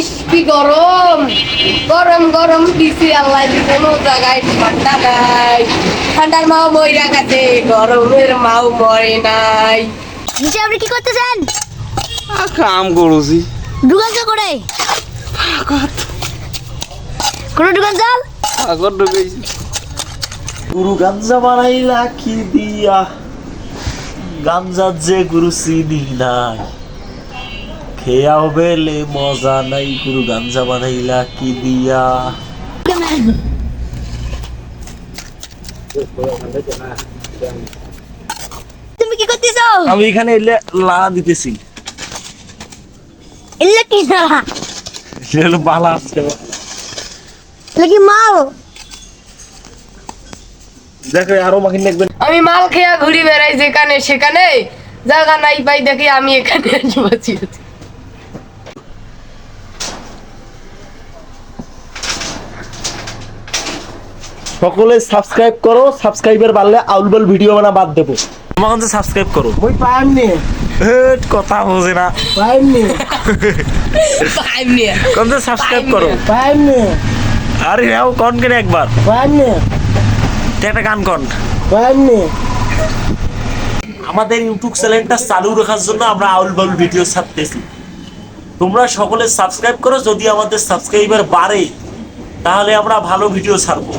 ইস কি গরম। গরম গরম দিছি আল্লাহ কোনো জায়গায় ঠান্ডা নাই। ঠান্ডার মাও মইরা গেছে গরমের মাও মরে নাই। নিচে আপনি কি করতেছেন কাম করছি ঢুকান করে। কোন ঢুকান চাল আগর ঢুকেছি গুরু গাঞ্জা বানাইলা কি দিয়া? গাঞ্জা যে গুরু চিনি নাই। খেয়াও বেলে মজা নাই গুরু গাঞ্জা বানাইলা কি দিয়া? তুমি কি করতেছ? আমি এখানে এলে লা দিতেছি। এলে কি না এটা হলো বালা আছে এলে কি মাল? দেখো আরও মাখিন দেখবেন আমি মাল খেয়া ঘুরি বেড়াই যেখানে সেখানে জায়গা নাই পাই দেখি আমি এখানে এসে সকলে সাবস্ক্রাইব করো সাবস্ক্রাইবার বাড়লে আউলবল ভিডিও বানা বাদ দেবো। আমার কাছে সাবস্ক্রাইব করো। ওই পাইম নে। হেট, কথা বোঝে না। পাইম নে। পাইম নিয়ে কোন সাবস্ক্রাইব করো? পাইম নে। আরে হ্যাঁ কন কেন একবার? পাইম নে। তুই একটা গান কন? পাইম নে। আমাদের ইউটিউব চ্যানেলটা চালু রাখার জন্য আমরা আউল বাউল ভিডিও ছাড়তেছি। তোমরা সকলে সাবস্ক্রাইব করো যদি আমাদের সাবস্ক্রাইবার বাড়ে তাহলে আমরা ভালো ভিডিও ছাড়বো।